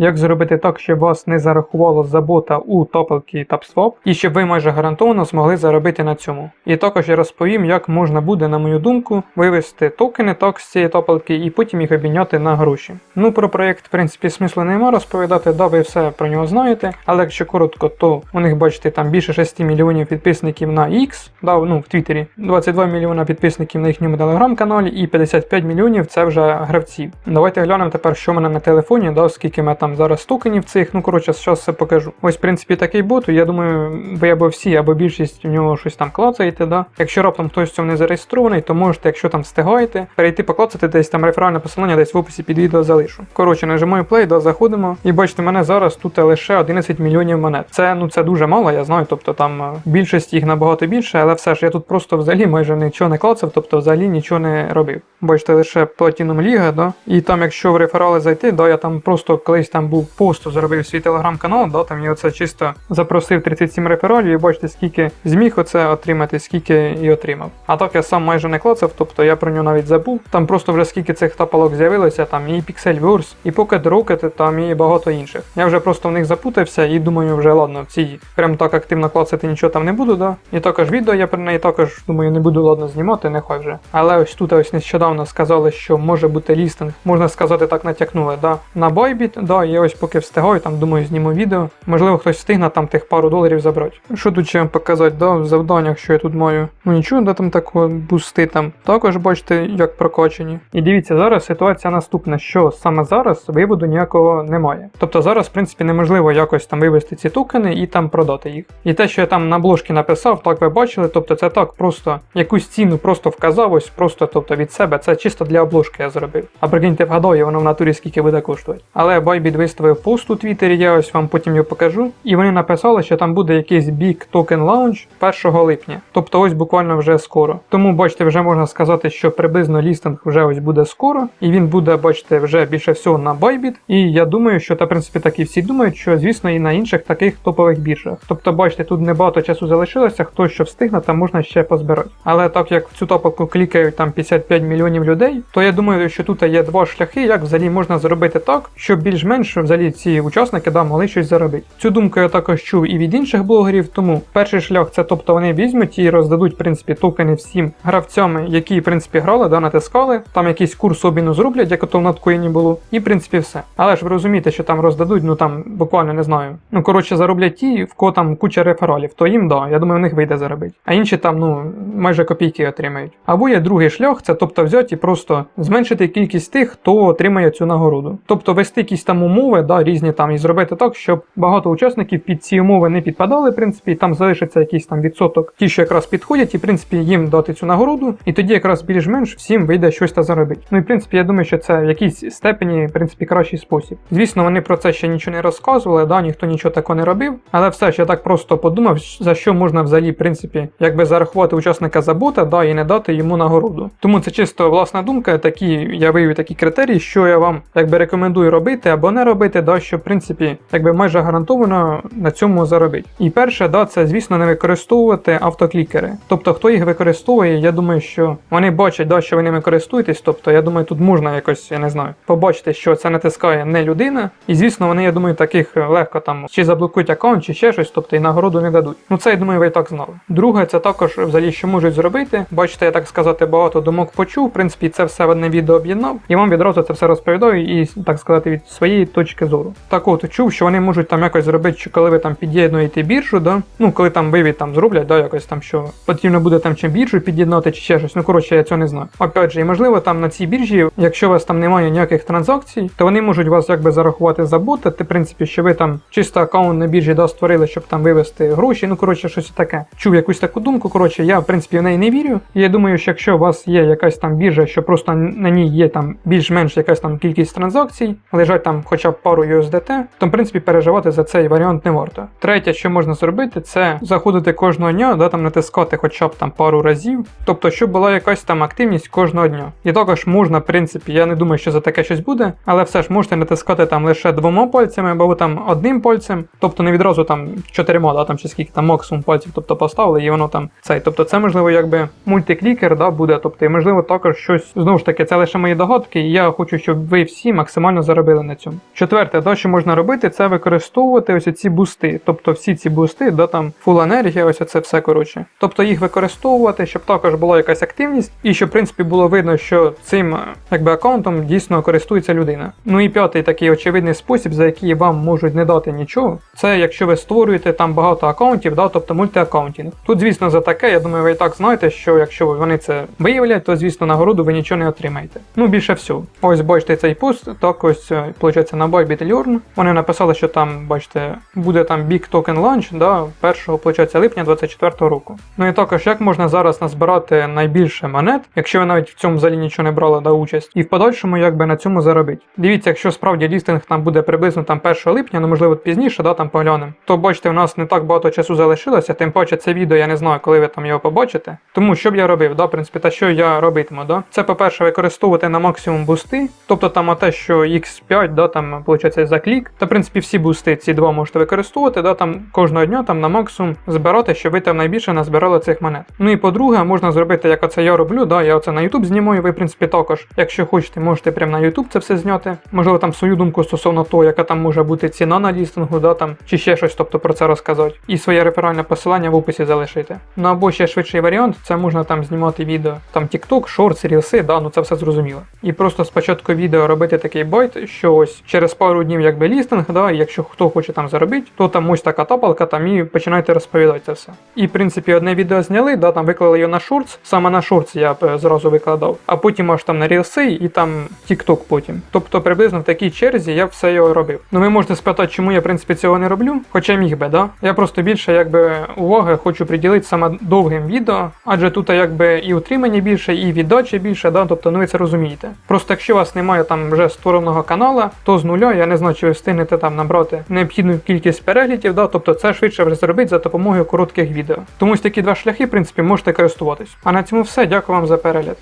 як зробити так, щоб вас не зарахувало за бота у топалки TapSwap, і щоб ви майже гарантовано змогли заробити на цьому. І також я розповім, як можна буде, на мою думку, вивести токени так з цієї топалки і потім їх обміняти на гроші. Ну про проєкт, в принципі, смислу нема розповідати, да, ви все про нього знаєте, але якщо коротко, то у них бачите там більше 6 мільйонів підписників на X, да, ну в Твіттері, 22 мільйона підписників на їхньому телеграм-каналі і 55 мільйонів це вже гравців. Давайте глянемо тепер, що в мене на телефоні, да, скільки мене там зараз токенів цих. Ну коротше, зараз все покажу. Ось, в принципі, такий бот. Я думаю, ви або всі, або більшість в нього щось там клацаєте. Да? Якщо раптом хтось в цьому не зареєстрований, то можете, якщо там встигаєте, перейти поклацати десь там реферальне посилання, десь в описі під відео залишу. Коротше, нажимаю play, да, заходимо. І бачите, мене зараз тут лише 11 мільйонів монет. Це ну це дуже мало, я знаю. Тобто там е, більшість їх набагато більше, але все ж я тут просто взагалі майже нічого не клацав, тобто взагалі нічого не робив. Бачите, лише Platinum Ліга, да? І там, якщо в реферали зайти, да, я там просто колись там був посту, зробив свій телеграм-канал, да, там я оце чисто запросив 37 рефералів, і бачите, скільки зміг оце отримати, скільки і отримав. А так я сам майже не клацав, тобто я про нього навіть забув. Там просто вже скільки цих тапалок з'явилося, там і Pixel Wars, і Pocket Rocket, там і багато інших. Я вже просто в них запутався і думаю, вже ладно, в цій прям так активно клацати нічого там не буду, да. І також відео я про неї також думаю, не буду ладно знімати, нехай вже. Але ось тут ось нещодавно сказали, що може бути лістинг, можна сказати, так натякнули, да. На Bybit, да, я ось поки встигаю, там думаю, зніму відео. Можливо, хтось встигне там тих пару доларів забрати. Що тут ще вам показати, да, в завданнях, що я тут маю. Ну нічого, да там такого бусти там. Також бачите, як прокачані. І дивіться, зараз ситуація наступна, що саме зараз виводу ніякого немає. Тобто зараз, в принципі, неможливо якось там вивести ці токени і там продати їх. І те, що я там на бложці написав, так ви бачили, тобто це так просто якусь ціну просто вказав, ось просто тобто від себе. Це чисто для обложки я зробив. А прикиньте, вгадаю, воно в натурі скільки буде коштувати. Але Bybit виставив пост у Твіттері, я ось вам потім його покажу. І вони написали, що там буде якийсь Big Token Launch 1 липня. Тобто ось буквально вже скоро. Тому бачите, вже можна сказати, що приблизно лістинг вже ось буде скоро, і він буде, бачите, вже більше всього на Bybit. І я думаю, що та в принципі так і всі думають, що звісно і на інших таких топових біржах. Тобто, бачите, тут небагато часу залишилося, хто що встигне, там можна ще позбирати. Але так як в цю топку клікають там 55 мільйонів людей, то я думаю, що тут є два шляхи, як взагалі можна зробити так, щоб більш-менш взагалі ці учасники да, могли щось заробити. Цю думку я також чув і від інших блогерів, тому перший шлях це тобто вони візьмуть і роздадуть в принципі токени всім гравцям, які в принципі грали, да, натискали, там якийсь курс обміну зроблять, як ото в надкоїні було, і в принципі все. Але ж ви розумієте, що там роздадуть, ну там буквально не знаю. Ну коротше, зароблять ті, в кого там куча рефералів, то їм да, я думаю, в них вийде заробити. А інші там, ну, майже копійки отримають. Або є другий шлях, це тобто взяти і просто зменшити кількість тих, хто отримає цю нагороду. Тобто вести якісь там умови, да, різні там, і зробити так, щоб багато учасників під ці умови не підпадали, в принципі, і там залишиться якийсь там відсоток, ті, що якраз підходять, і в принципі їм дати цю нагороду, і тоді якраз більш-менш всім вийде щось та заробити. Ну і в принципі, я думаю, що це в якійсь степені, в принципі, кращий спосіб. Звісно, вони про це ще нічого не розказували, да, ніхто нічого такого не робив, але все ж я так просто подумав, за що можна взагалі, в принципі, якби зарахувати учасника за бота, да, і не дати йому нагороду. Тому це чисто власна думка, такі я вивів такі критерії, що я вам якби рекомендую робити або не робити, да, що в принципі якби майже гарантовано на цьому заробити. І перше, да, це звісно не використовувати автоклікери. Тобто, хто їх використовує, я думаю, що вони бачать, да, що ви ними користуєтесь. Тобто, я думаю, тут можна якось, я не знаю, побачити, що це натискає не людина. І звісно, вони, я думаю, таких легко там чи заблокують аккаунт, чи ще щось, тобто і нагороду не дадуть. Ну це я думаю, ви і так знали. Друге, це також взагалі, що можуть зробити. Бачите, я так сказати, багато думок почув. В принципі, це все в одне відео об'єднав, і вам відразу це все розповідаю і так сказати від своєї точки зору. Так от чув, що вони можуть там якось зробити, що коли ви там під'єднуєте біржу, да, ну коли там вивід там зроблять, да, якось там що потрібно буде там чи біржу під'єднати, чи ще щось. Ну коротше, я цього не знаю. Опять же, і можливо, там на цій біржі, якщо у вас там немає ніяких транзакцій, то вони можуть вас якби зарахувати за бота, ти, в принципі, що ви там чисто аккаунт на біржі да, створили, щоб там вивести гроші. Ну коротше, щось таке. Чув якусь таку думку. Коротше, я в принципі в неї не вірю. Я думаю, що якщо у вас є якась там біржа, що просто на ній є там більш-менш якась там кількість транзакцій, лежать там хоча б пару USDT, то в принципі переживати за цей варіант не варто. Третє, що можна зробити, це заходити кожного дня, да, там натискати хоча б там пару разів, тобто, щоб була якась там активність кожного дня. І також можна, в принципі, я не думаю, що за таке щось буде, але все ж можете натискати там лише двома пальцями або там одним пальцем, тобто не відразу там чотирма, да, там чи скільки там максимум пальців, тобто поставили, і воно там цей. Тобто це можливо якби мультиклікер да, буде, тобто і можливо також щось знову ж таки, це лише мої догадки, і я хочу, щоб ви всі максимально заробили на цьому. Четверте, да, що можна робити, це використовувати ось ці бусти. Тобто всі ці бусти, да, там фул енергія, ось це все коротше. Тобто їх використовувати, щоб також була якась активність, і щоб, в принципі, було видно, що цим е, якби аккаунтом дійсно користується людина. Ну і п'ятий такий очевидний спосіб, за який вам можуть не дати нічого, це якщо ви створюєте там багато аккаунтів, да, тобто мультиаккаунтінг. Тут, звісно, за таке, я думаю, ви і так знаєте, що якщо вони це виявлять, то звісно нагороду ви нічого не отримаєте. Ну більше всього. Ось бачите цей пост, так ось е, виходить на Bybit Learn. Вони написали, що там, бачите, буде там Big Token Launch, да, 1 виходить, липня 24 року. Ну і також як можна зараз назбирати найбільше монет, якщо ви навіть в цьому взагалі нічого не брали да, участь, і в подальшому якби на цьому заробити. Дивіться, якщо справді лістинг там буде приблизно там 1 липня, ну можливо пізніше, да, там поглянемо, то бачите, в нас не так багато часу залишилося, тим паче це відео я не знаю, коли ви там його побачите. Тому що б я робив, да, в принципі, та що я робитиму, да? Це, по-перше, використовувати на максимум бусти, тобто там те, що X5, да, там виходить за клік. Та в принципі всі бусти, ці два можете використовувати, да, там кожного дня там на максимум збирати, щоб ви там найбільше назбирали цих монет. Ну і по-друге, можна зробити, як оце я роблю, да, я оце на YouTube знімаю, ви, в принципі, також, якщо хочете, можете прямо на YouTube це все зняти. Можливо, там свою думку стосовно того, яка там може бути ціна на лістингу, да, там, чи ще щось, тобто про це розказати. І своє реферальне посилання в описі залишити. Ну або ще швидший варіант, це можна там знімати відео, там TikTok, Shorts, Reels, да, ну це все зрозуміло. І просто спочатку відео робити такий байт, що ось через пару днів якби лістинг, да, якщо хто хоче там заробити, то там ось така тапалка, там і починайте розповідати це все. І в принципі одне відео зняли, да, там виклали його на Shorts, саме на Shorts я б е, зразу викладав, а потім аж там на Reels і там TikTok потім. Тобто приблизно в такій черзі я все його робив. Ну ви можете спитати, чому я в принципі цього не роблю, хоча міг би, да? Я просто більше якби уваги хочу приділити саме довгим відео, адже тут якби і утримання більше, і віддачі більше, да, тобто ну ви це розумієте. Просто якщо у вас немає там вже створеного канала, то з нуля я не знаю, чи ви встигнете там набрати необхідну кількість переглядів, да, тобто це швидше вже зробити за допомогою коротких відео. Тому ось такі два шляхи, в принципі, можете користуватись. А на цьому все. Дякую вам за перегляд.